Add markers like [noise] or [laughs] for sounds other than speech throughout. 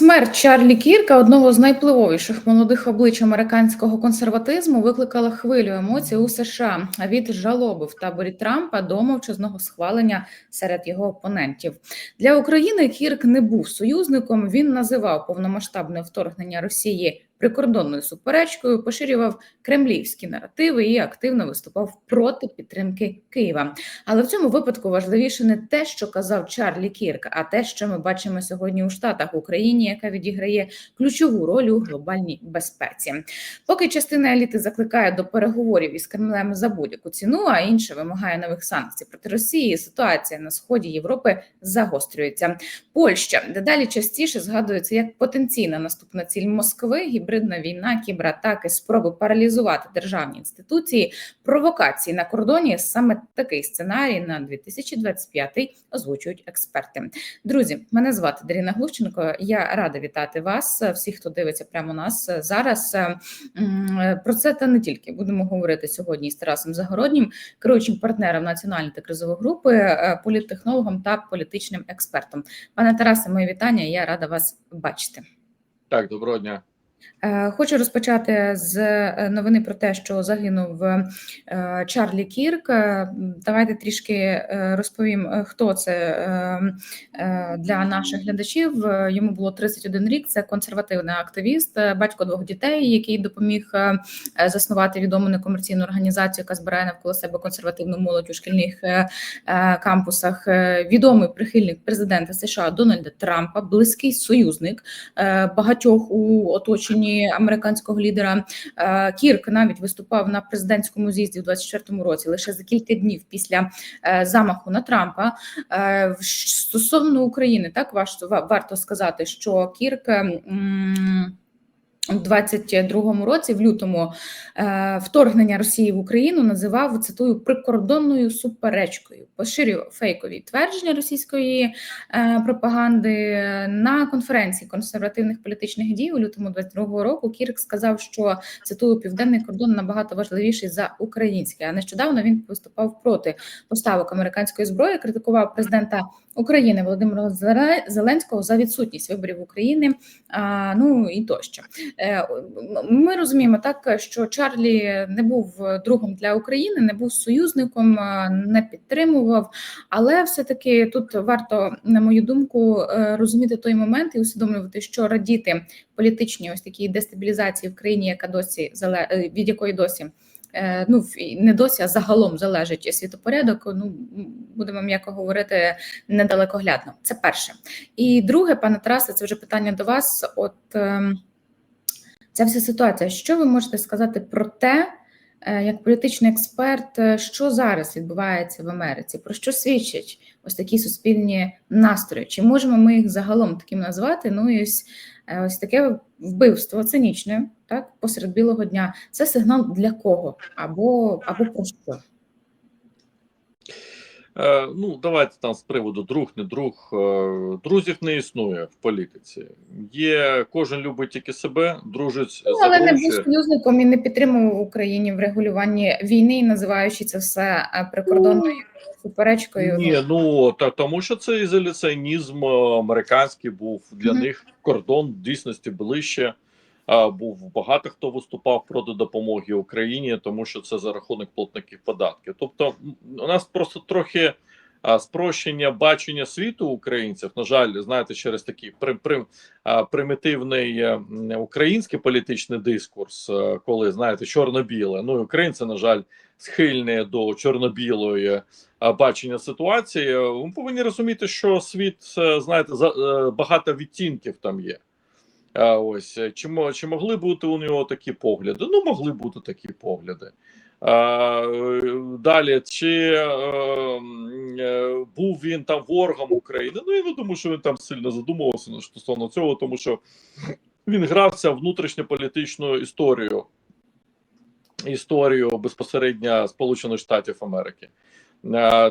Смерть Чарлі Кірка, одного з найпливовіших молодих облич американського консерватизму, викликала хвилю емоцій у США від жалоби в таборі Трампа до мовчазного схвалення серед його опонентів. Для України Кірк не був союзником. Він називав повномасштабне вторгнення Росії прикордонною суперечкою, поширював кремлівські наративи і активно виступав проти підтримки Києва. Але в цьому випадку важливіше не те, що казав Чарлі Кірк, а те, що ми бачимо сьогодні у Штатах Україні, яка відіграє ключову роль у глобальній безпеці. Поки частина еліти закликає до переговорів із Кремлем за будь-яку ціну, а інша вимагає нових санкцій проти Росії. Ситуація на сході Європи загострюється. Польща дедалі частіше згадується як потенційна наступна ціль Москви, гібридна війна, кібератаки, спроби паралізувати державні інституції, провокації на кордоні. Саме такий сценарій на 2025 озвучують експерти. Друзі, мене звати Даріна Глущенко. Я рада вітати вас, всіх, хто дивиться прямо нас зараз. Про це та не тільки будемо говорити сьогодні з Тарасом Загороднім, керуючим партнером національної та кризової групи, е, політтехнологом та політичним експертом. Пане Тарасе, моє вітання. Я рада вас бачити. Так, доброго дня. Е, Хочу розпочати з е, новини про те, що загинув е, Чарлі Кірк. Давайте трішки розповім, хто це для наших глядачів. Йому було 31 рік. Це консервативний активіст, батько двох дітей, який допоміг заснувати відому некомерційну організацію, яка збирає навколо себе консервативну молодь у шкільних кампусах. Відомий прихильник президента США Дональда Трампа, близький союзник багатьох у оточенні американського лідера. Е, Кірк навіть виступав на президентському з'їзді у 24-му році, лише за кілька днів після е, замаху на Трампа. Е, Стосовно України, так варто варто сказати, що Кірк. У 22-му році, в лютому, е, вторгнення Росії в Україну називав цитую прикордонною суперечкою, поширював фейкові твердження російської е, пропаганди на конференції консервативних політичних дій у лютому 22-го року. Кірк сказав, що цитую південний кордон набагато важливіший за український. А нещодавно він виступав проти поставок американської зброї, критикував президента України Володимира Зеле- Зеленського за відсутність виборів України. А, ну і тощо. Е, Ми розуміємо так, що Чарлі не був другом для України, не був союзником, не підтримував. Але все-таки тут варто, на мою думку, е, розуміти той момент і усвідомлювати, що радіти політичній ось такій дестабілізації в країні, яка досі е, від якої досі. Е, Ну, не досі, а загалом залежить світопорядок. Ну будемо м'яко говорити недалекоглядно. Це перше. І друге, пане Тарасе, це вже питання до вас. От ем, ця вся ситуація. Що ви можете сказати про те, е, як політичний експерт, е, що зараз відбувається в Америці? Про що свідчать ось такі суспільні настрої? Чи можемо ми їх загалом таким назвати? Ну і ось, ось таке вбивство цинічне, так посеред білого дня. Це сигнал для кого або або про що? Е, ну, давайте там з приводу друг, не друг. Е, друзів не існує в політиці. Є кожен любить тільки себе, дружить Ну, але не був союзником і не підтримував в Україні в регулюванні війни, і називаючи це все е, прикордонною суперечкою. Ні, ну та тому, що це ізоляціонізм е, американський був для Мгм. них кордон в дійсності ближче. Був багато хто виступав проти допомоги Україні, тому що це за рахунок платників податків. Тобто, у нас просто трохи спрощення бачення світу українців. На жаль, знаєте, через такий при, при, примітивний е, український політичний дискурс, е, коли знаєте, чорно-біле. Ну і українці, на жаль, схильні до чорно-білої бачення ситуації. Ми повинні розуміти, що світ, е, знаєте, е, багато відтінків там є. А, ось е, чи, чи могли бути у нього такі погляди? Ну, могли бути такі погляди. А, е, далі, чи м, е, був він там ворогом України? Ну, я не думаю, що він там сильно задумувався стосовно цього, тому що він грався в внутрішньополітичну історію, історію безпосередньо Сполучених Штатів Америки.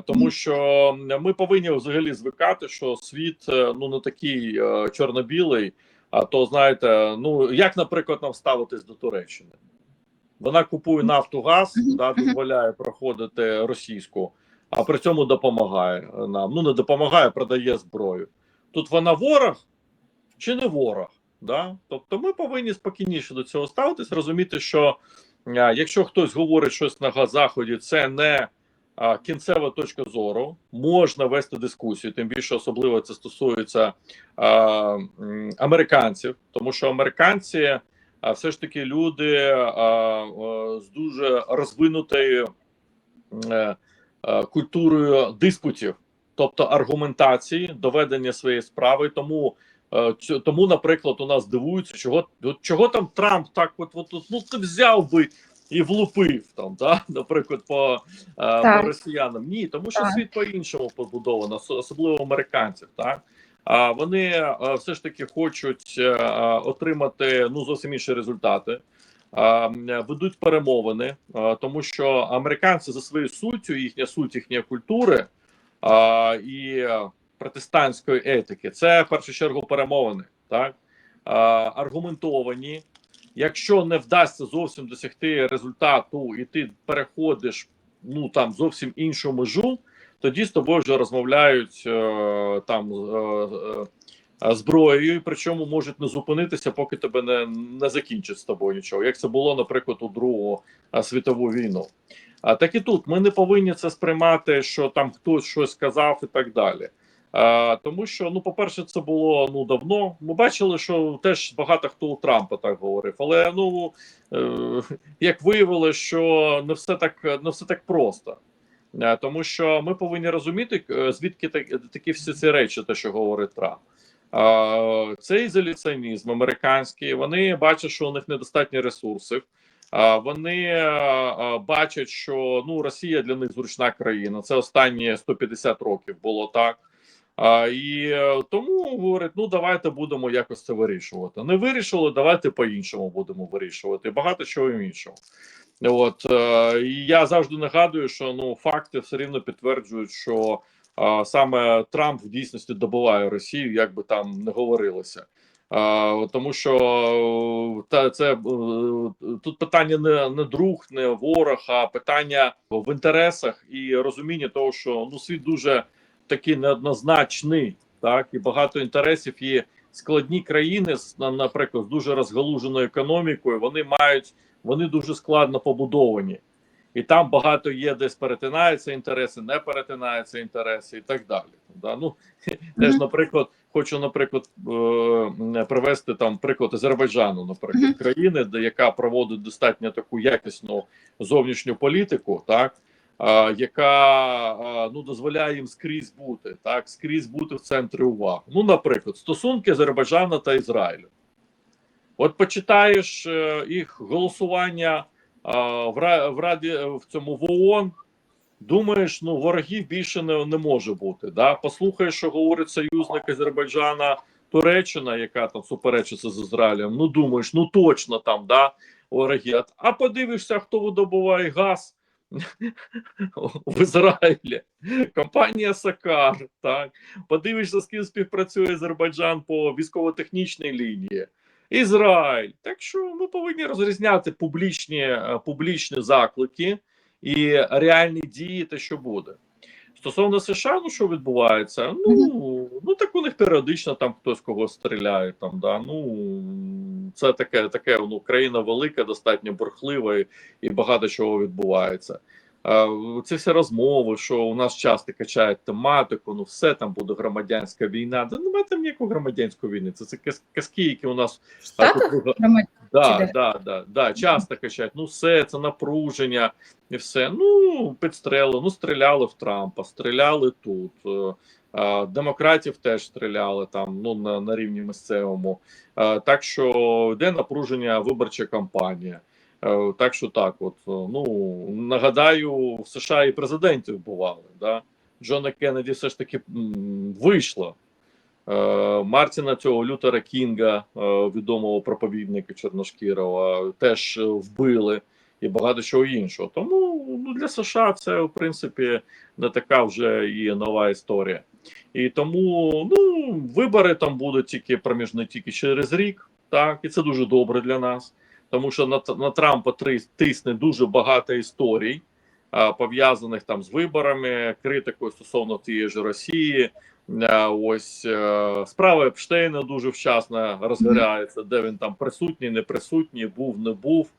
Тому що ми повинні взагалі звикати, що світ ну не такий чорно-білий. А то знаєте, ну як, наприклад, нам ставитись до Туреччини? Вона купує нафту, газ, да, дозволяє проходити російську, а при цьому допомагає нам. Ну не допомагає, продає зброю. Тут вона ворог, чи не ворог. Да? Тобто ми повинні спокійніше до цього ставитись, розуміти, що якщо хтось говорить щось на заході, це не кінцева точка зору, можна вести дискусію, тим більше особливо це стосується а, американців, тому що американці а, все ж таки люди а, а, з дуже розвинутою е, е, культурою диспутів, тобто аргументації, доведення своєї справи. Тому, е, тому, наприклад, у нас дивуються, чого чого там Трамп так, от, от, от ну взяв би. І влупив там, да, [laughs] наприклад, по, е, по росіянам. Ні, тому що Так. світ по-іншому побудовано, особливо американців. Так а вони е, все ж таки хочуть е, отримати ну зовсім інші результати. Ведуть перемовини, тому що американці за своєю суттю, їхня суть їхньої культури і протестантської етики, це в першу чергу перемовини, так аргументовані. Якщо не вдасться зовсім досягти результату, і ти переходиш ну там зовсім іншу межу, тоді з тобою вже розмовляють е, там е, е, зброєю, і причому можуть не зупинитися, поки тебе не, не закінчать з тобою нічого. Як це було, наприклад, у Другу світову війну. А так і тут ми не повинні це сприймати, що там хтось щось сказав і так далі. А, тому що, ну, по-перше, це було ну давно. Ми бачили, що теж багато хто у Трампа так говорив. Але ну е, як виявилося, що не все так не все так просто. Е, Тому що ми повинні розуміти, е, звідки так- такі всі ці речі, те, що говорить Трамп. А, Це ізоляціонізм американський. Вони бачать, що у них недостатньо ресурсів. Вони е, е, бачать, що ну Росія для них зручна країна. Це останні 150 років було так. А, і е, тому говорять: ну давайте будемо якось це вирішувати. Не вирішили, давайте по-іншому будемо вирішувати. Багато чого іншого. От е, і я завжди нагадую, що ну факти все рівно підтверджують, що е, саме Трамп в дійсності добиває Росію, як би там не говорилося. Е, тому що е, та це тут питання не, не друг, не ворог, а питання в інтересах і розуміння того, що ну світ дуже такий неоднозначний, так і багато інтересів є складні країни наприклад з дуже розгалуженою економікою. Вони мають вони дуже складно побудовані, і там багато є, десь перетинаються інтереси, не перетинаються інтереси, і так далі. Да? Ну [laughs] теж, наприклад, хочу, наприклад, е, привести там приклад Азербайджану, наприклад, країни, де яка проводить достатньо таку якісну зовнішню політику, так. Яка ну дозволяє їм скрізь бути, так скрізь бути в центрі уваги. Ну, наприклад, стосунки Азербайджану та Ізраїлю. От почитаєш е, їх голосування в, Раді в цьому в ООН, думаєш, ну ворогів більше не, не може бути. Да? Послухаєш, що говорить союзник Азербайджана Туреччина, яка там суперечиться з Ізраїлем. Ну думаєш, ну точно там, да, вороги. А подивишся, хто видобуває газ [laughs] в Ізраїлі. Компанія Сакар. Так подивишся, з ким співпрацює Азербайджан по військово-технічній лінії. Ізраїль. Так що ми повинні розрізняти публічні, е, публічні заклики і реальні дії, те, що буде. Стосовно США, ну що відбувається? Ну, ну так у них періодично там хтось когось стріляє. Там, да, ну, це таке, таке ну, країна велика, достатньо бурхлива і, і багато чого відбувається. Е, Ці всі розмови, що у нас часто качають тематику, ну все там буде громадянська війна. Да немає там ніякої громадянської війни. Це, це каз- казки, які у нас В Штатах тут Да, да, да, да, часто качають. Ну, все, це напруження і все. Ну, підстрели, ну, стріляли в Трампа, стріляли тут. Е, е, Демократів теж стріляли там, ну, на, на рівні місцевому. Так що йде напруження виборча кампанія. Е, Так що так, от е, ну нагадаю, в США і президентів бували. Да? Джона Кеннеді все ж таки вийшло. Е, Мартіна цього Лютера Кінга, відомого проповідника Чорношкірова, теж вбили і багато чого іншого. Тому ну, для США це в принципі не така вже і нова історія. І тому ну, вибори там будуть тільки проміжні тільки через рік, так, і це дуже добре для нас, тому що на, на Трампа тисне дуже багато історій, пов'язаних там з виборами, критикою стосовно тієї ж Росії. Ось е, справа Епштейна дуже вчасно розгоряється, де він там присутній, не присутній, був, не був,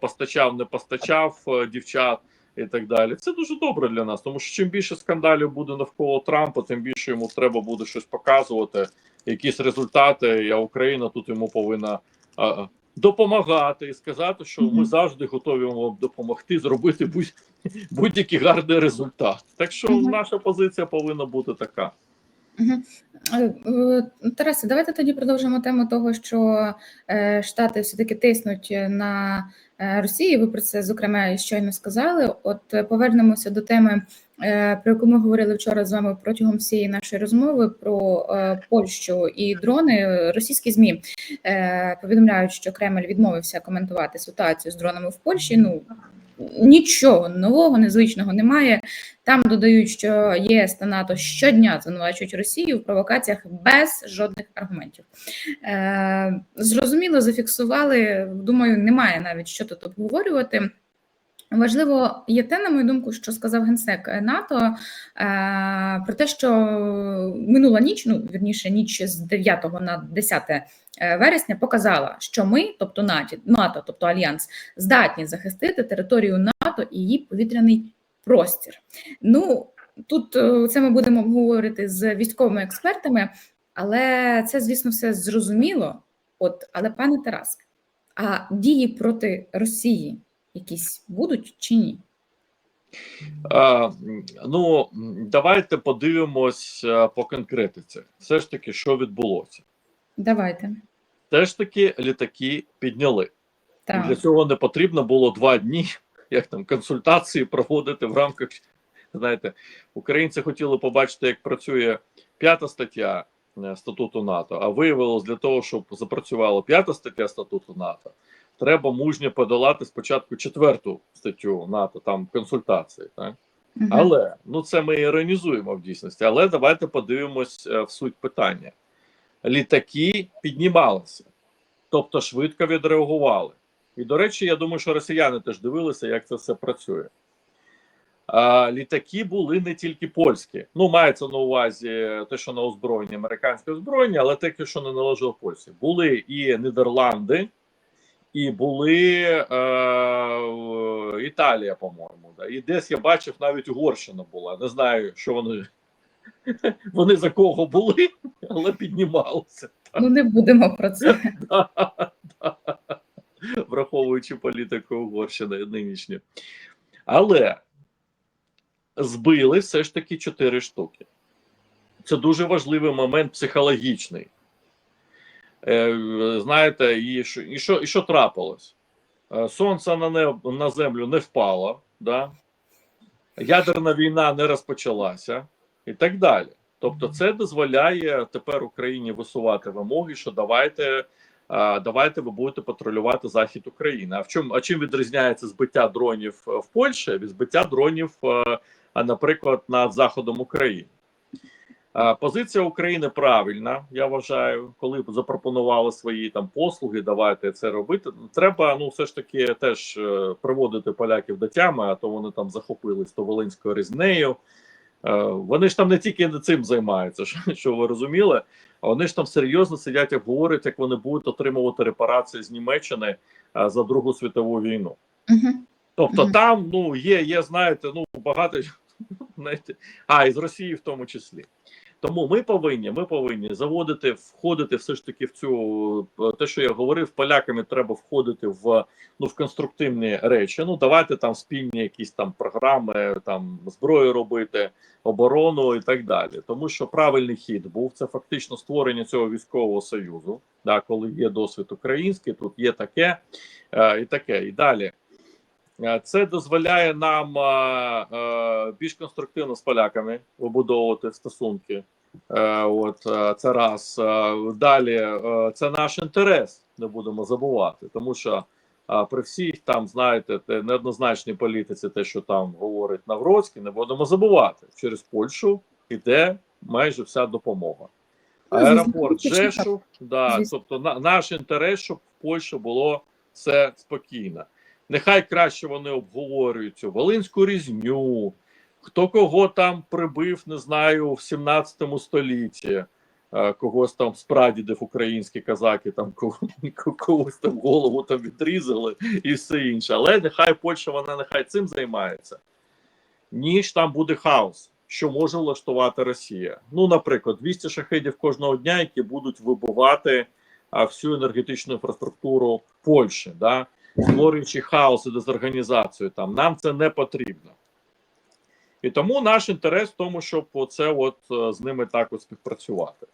постачав, не постачав е, дівчат і так далі. Це дуже добре для нас, тому що чим більше скандалів буде навколо Трампа, тим більше йому треба буде щось показувати, якісь результати. А Україна тут йому повинна допомагати і сказати, що ми завжди готові вам допомогти зробити будь, будь-який гарний результат. Так що наша позиція повинна бути така. Е, е, Тарасе, давайте тоді продовжимо тему того, що е, Штати все-таки тиснуть на Росію. Ви про це зокрема щойно сказали. От повернемося до теми, про яку ми говорили вчора з вами протягом всієї нашої розмови про Польщу і дрони. Російські змі повідомляють, що Кремль відмовився коментувати ситуацію з дронами в Польщі. Ну нічого нового, незвичного немає. Там додають, що єС та НАТО щодня звинувачують Росію в провокаціях без жодних аргументів. Е, зрозуміло, зафіксували. Думаю, немає навіть що тут обговорювати. Важливо є те, на мою думку, що сказав генсек НАТО е, про те, що минула ніч, ну вірніше, ніч з 9 на 10 вересня показала, що ми, тобто НАТО, НАТО, тобто Альянс, здатні захистити територію НАТО і її повітряний простір. Ну тут е, це ми будемо обговорити з військовими експертами, але це, звісно, все зрозуміло. От, але пане Тарас, а дії проти Росії якісь будуть чи ні? М, ну, давайте подивимось а, по конкретиці. Все ж таки, що відбулося. Давайте. Все ж таки, літаки підняли. Так. Для цього не потрібно було два дні, як там консультації проводити в рамках. Знаєте, українці хотіли побачити, як працює п'ята стаття е, статуту НАТО. А виявилось для того, щоб запрацювала п'ята стаття статуту НАТО, треба мужньо подолати спочатку четверту статтю НАТО, там консультації. Так? Але ну це ми іронізуємо в дійсності. Але давайте подивимось е, в суть питання. Літаки піднімалися, тобто швидко відреагували. І, до речі, я думаю, що росіяни теж дивилися, як це все працює. А, літаки були не тільки польські. Ну, мається на увазі те, що на озброєнні, американське озброєння, але те, що не належало Польщі. Були і Нідерланди, і були е, Італія, по-моєму. Да. І десь я бачив, навіть Угорщина була. Не знаю, що вони, [laughs] вони за кого були, [laughs] але піднімалися. Ну не будемо про це. [laughs] Враховуючи політику Угорщини нинішню. Але збили все ж таки чотири штуки. Це дуже важливий момент психологічний. Е, знаєте, і що, і що, і що трапилось? Е, Сонце на, небо, на землю не впало, да? ядерна війна не розпочалася і так далі. Тобто, це дозволяє тепер Україні висувати вимоги, що давайте, давайте ви будете патрулювати захід України. А в чому а чим відрізняється збиття дронів в Польщі від збиття дронів, е, наприклад, над заходом України? А, Позиція України правильна, я вважаю, коли запропонували свої там послуги, давайте це робити. Треба ну все ж таки теж е, приводити поляків до тями, а то вони там захопились то Волинською різнею. Е, Вони ж там не тільки цим займаються, [laughs] що, ви розуміли, а вони ж там серйозно сидять і говорять, як вони будуть отримувати репарації з Німеччини е, за Другу світову війну. Мгм. Тобто Мгм. там ну є, є, знаєте, ну багато [laughs] знаєте, а і з Росії в тому числі. Тому ми повинні, ми повинні заводити, входити все ж таки в цю е, те, що я говорив, поляками треба входити в ну в конструктивні речі. Ну давайте там спільні якісь там програми, там зброю робити, оборону і так далі. Тому що правильний хід був це фактично створення цього військового союзу. Да, коли є досвід український, тут є таке е, і таке. І далі. Е, Це дозволяє нам е, е, більш конструктивно з поляками вибудовувати стосунки. От це раз. Далі це наш інтерес, не будемо забувати, тому що при всіх там, знаєте, неоднозначній політиці, те, що там говорить Навроцький, не будемо забувати. Через Польщу йде майже вся допомога. Ну, Аеропорт. Жешув, да, тобто на, наш інтерес, щоб в Польщі було все спокійно. Нехай краще вони обговорюють цю Волинську різню, хто кого там прибив, не знаю, в 17 столітті, е, когось там з прадідів українські казаки, там когось там голову там відрізали і все інше. Але нехай Польща вона нехай цим займається. Ніж там буде хаос, що може влаштувати Росія. Ну, наприклад, 200 шахедів кожного дня, які будуть вибивати всю енергетичну інфраструктуру Польщі, да? Створюючи хаос і дезорганізацію там. Нам це не потрібно. І тому наш інтерес в тому, щоб оце от е, з ними так от співпрацювати.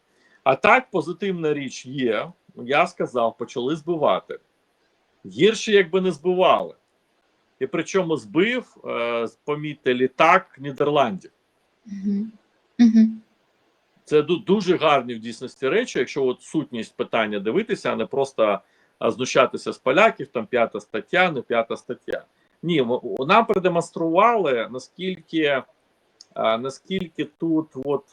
А так, позитивна річ є. Я сказав, почали збивати. Гірше, якби не збивали. І причому збив, е, помітьте, літак Нідерландів. Угу. Угу. Це дуже гарні в дійсності речі, якщо от сутність питання дивитися, а не просто знущатися з поляків, там п'ята стаття, не п'ята стаття. Ні, нам продемонстрували наскільки, наскільки тут от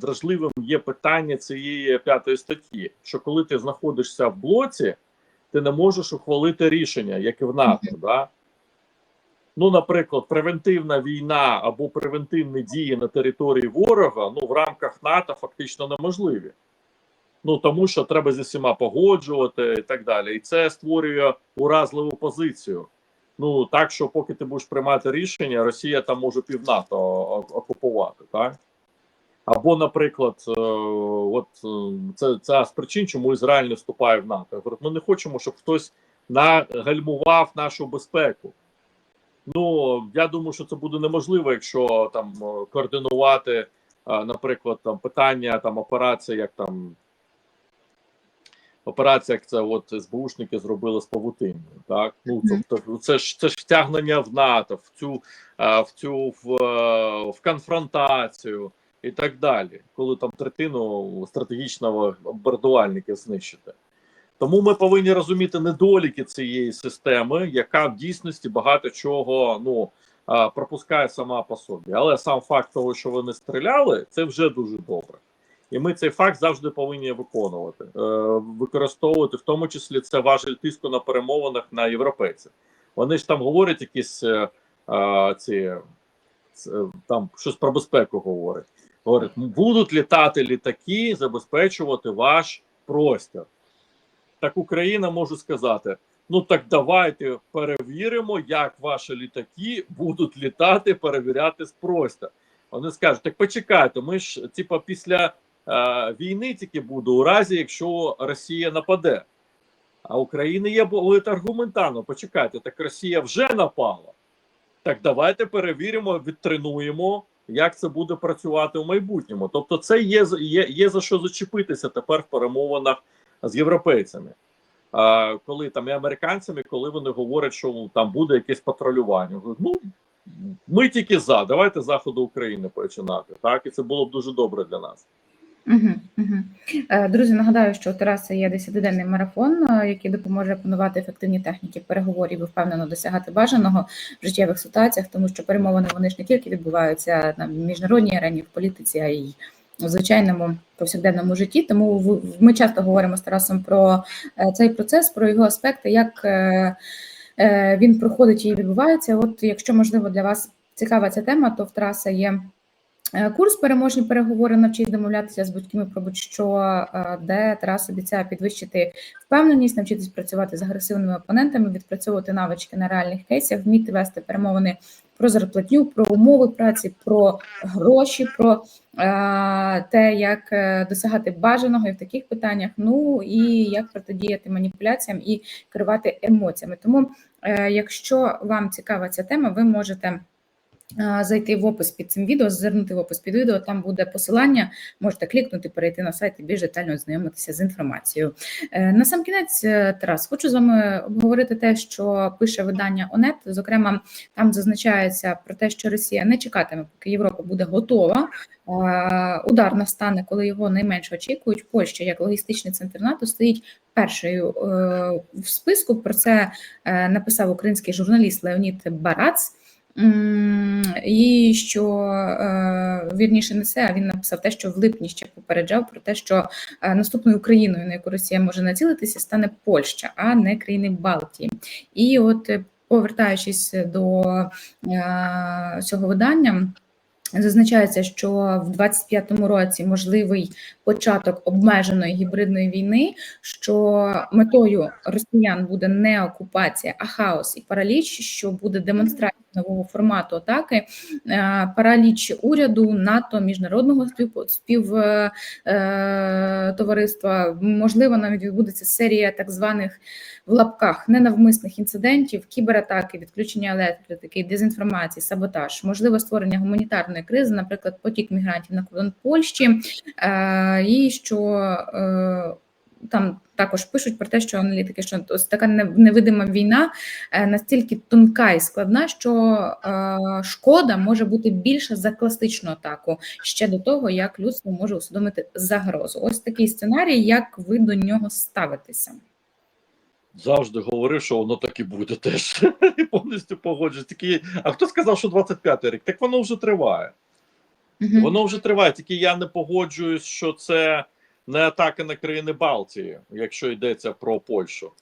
дражливим є питання цієї п'ятої статті. Що коли ти знаходишся в блоці, ти не можеш ухвалити рішення, як і в НАТО. Да? Ну, наприклад, превентивна війна або превентивні дії на території ворога ну в рамках НАТО фактично неможливі. Ну тому що треба зі всіма погоджувати і так далі. І це створює уразливу позицію. Ну так що, поки ти будеш приймати рішення, Росія там може пів НАТО окупувати, так? Або, наприклад, е, от е, це ця з причин, чому Ізраїль не вступає в НАТО. Я говорю, ми не хочемо, щоб хтось нагальмував нашу безпеку. Ну я думаю, що це буде неможливо, якщо там е, координувати, наприклад, там питання там операції, як там операція, як це от СБУшники зробили з павутиною. Так ну тобто, це ж це ж втягнення в НАТО, в цю е, в цю в, е, в конфронтацію і так далі, коли там третину стратегічного бомбардувальника знищити. Тому ми повинні розуміти недоліки цієї системи, яка в дійсності багато чого ну пропускає сама по собі. Але сам факт того, що вони стріляли, це вже дуже добре. І ми цей факт завжди повинні виконувати, е, використовувати, в тому числі це важель тиску на перемовинах на європейців. Вони ж там говорять якісь е, е, ці там щось про безпеку говорять. Говорять, будуть літати літаки, забезпечувати ваш простір так Україна може сказати: ну так давайте перевіримо, як ваші літаки будуть літати, перевіряти спростя. Вони скажуть: так почекайте, ми ж типа після війни тільки буде у разі, якщо Росія нападе. А України є бо- аргументарно. Почекайте, так Росія вже напала. Так давайте перевіримо, відтренуємо, як це буде працювати в майбутньому. Тобто, це є, є, є за що зачепитися тепер в перемовинах з європейцями. А, коли там і американцями, коли вони говорять, що там буде якесь патрулювання. Ну ми тільки за, давайте заходу України починати. Так, і це було б дуже добре для нас. Угу. Друзі, нагадаю, що у Тараса є 10-денний марафон, е, який допоможе опанувати ефективні техніки переговорів і впевнено досягати бажаного в життєвих ситуаціях, тому що перемовини вони ж не тільки відбуваються на міжнародній арені, в політиці, а й у звичайному повсякденному житті. Тому ми часто говоримо з Тарасом про е, цей процес, про його аспекти, як е, е, він проходить і відбувається. От, якщо можливо для вас цікава ця тема, то в Тараса є. Е, Курс переможні переговори навчить домовлятися з батьками про будь-що, е, де Тарас обіцяє підвищити впевненість, навчитись працювати з агресивними опонентами, відпрацьовувати навички на реальних кейсах, вміти вести перемовини про зарплатню, про умови праці, про гроші, про е, те, як досягати бажаного і в таких питаннях. Ну і як протидіяти маніпуляціям і керувати емоціями. Тому, якщо вам цікава ця тема, ви можете. Зайти в опис під цим відео, звернути в опис під відео, там буде посилання. Можете клікнути, перейти на сайт і більш детально ознайомитися з інформацією. Е, На сам кінець, е, Тарас, хочу з вами обговорити те, що пише видання ОНЕТ. Зокрема, там зазначається про те, що Росія не чекатиме, поки Європа буде готова. Е, Удар настане, коли його найменше очікують. Польща, як логістичний центр НАТО, стоїть першою в списку. Про це написав український журналіст Леонід Барац. І що е, вірніше не це, а він написав те, що в липні ще попереджав про те, що е, наступною країною, на яку Росія може націлитися, стане Польща, а не країни Балтії. І от е, повертаючись до цього видання. Зазначається, що в 25-му році можливий початок обмеженої гібридної війни, що метою росіян буде не окупація, а хаос і параліч, що буде демонстрація нового формату атаки, е, параліч уряду, НАТО, міжнародного спів, спів е, е. Можливо, навіть відбудеться серія так званих в лапках ненавмисних інцидентів, кібератаки, відключення електрики, дезінформації, саботаж, можливо створення гуманітарної кризи, наприклад, потік мігрантів на кордон Польщі, і що там також пишуть про те, що аналітики, що ось така невидима війна е, настільки тонка і складна, що е, шкода може бути більша за класичну атаку ще до того, як людство може усвідомити загрозу. Ось такий сценарій, як ви до нього ставитеся. Завжди говорив, що воно так і буде теж. [laughs] І повністю погоджуюсь. Тільки, а хто сказав, що 25-й рік? Так воно вже триває. Воно вже триває. Тільки я не погоджуюсь, що це не атака на країни Балтії, якщо йдеться про Польщу.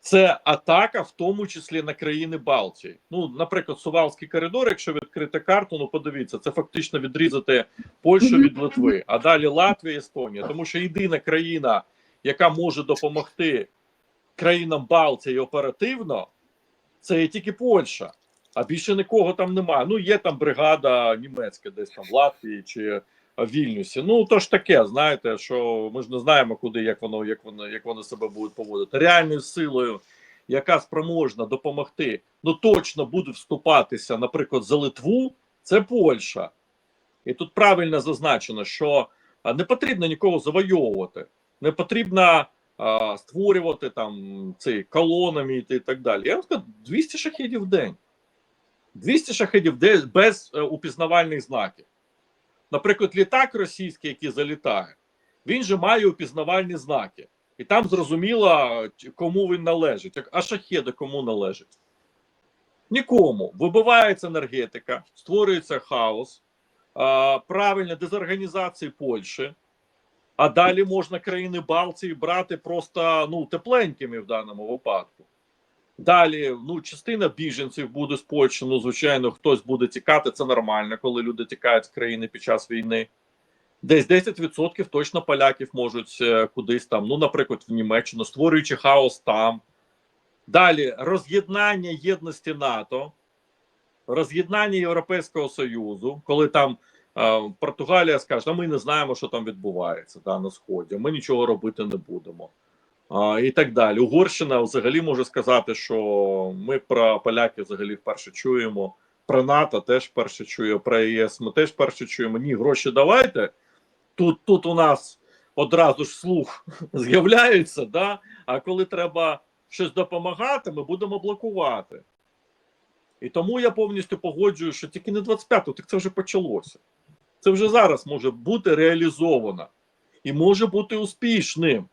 Це атака, в тому числі на країни Балтії. Ну, наприклад, Сувалський коридор, якщо відкрити карту, ну подивіться, це фактично відрізати Польщу від Литви, а далі Латвія, Естонія. Тому що єдина країна, яка може допомогти країнам Балтії оперативно, це є тільки Польща. А більше нікого там немає. Ну, є там бригада німецька, десь там в Латвії чи Вільнюсі. Ну то ж таке, знаєте, що ми ж не знаємо, куди як воно, як воно, як вони себе будуть поводити. Реальною силою, яка спроможна допомогти, ну точно буде вступатися, наприклад, за Литву, це Польща. І тут правильно зазначено, що не потрібно нікого завойовувати, не потрібно а, створювати там ці колонами і так далі. Я вам скажу, 200 шахідів в день. 200 шахедів де без е, упізнавальних знаків. Наприклад, літак російський, який залітає, він же має упізнавальні знаки. І там зрозуміло, кому він належить. А шахеди кому належать? Нікому. Вибивається енергетика, створюється хаос, а, правильно дезорганізації Польщі. А далі можна країни Балтії брати просто ну, тепленькими в даному випадку. Далі, ну, частина біженців буде з Польщі. Ну, звичайно, хтось буде тікати. Це нормально, коли люди тікають з країни під час війни. Десь 10% точно поляків можуть е, кудись там, ну, наприклад, в Німеччину, створюючи хаос там. Далі роз'єднання єдності НАТО, роз'єднання Європейського Союзу, коли там е, Португалія скаже, а ми не знаємо, що там відбувається да, на сході. Ми нічого робити не будемо. І так далі. Угорщина взагалі може сказати, що ми про поляків взагалі вперше чуємо. Про НАТО теж вперше чує, про ЄС ми теж вперше чуємо. Ні, гроші давайте. Тут, тут у нас одразу ж слух [laughs] з'являється, да? а коли треба щось допомагати, ми будемо блокувати. І тому я повністю погоджую, що тільки не 25-го, так це вже почалося. Це вже зараз може бути реалізовано і може бути успішним.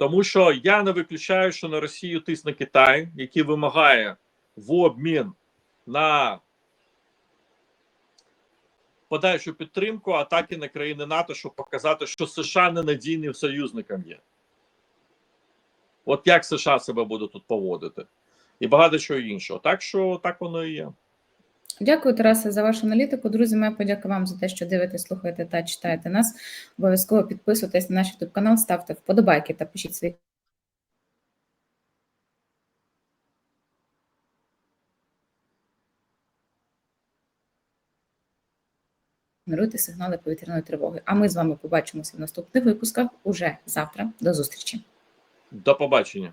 Тому що я не виключаю, що на Росію тисне Китай, який вимагає в обмін на подальшу підтримку атаки на країни НАТО, щоб показати, що США ненадійним союзником є. От як США себе буде тут поводити, і багато чого іншого. Так що так воно і є. Дякую, Тарасе, за вашу аналітику. Друзі, моя подяка вам за те, що дивитесь, слухаєте та читаєте нас. Обов'язково підписуйтесь на наш YouTube канал, ставте вподобайки та пишіть свої Ігноруйте сигнали повітряної тривоги. А ми з вами побачимося в наступних випусках уже завтра. До зустрічі. До побачення.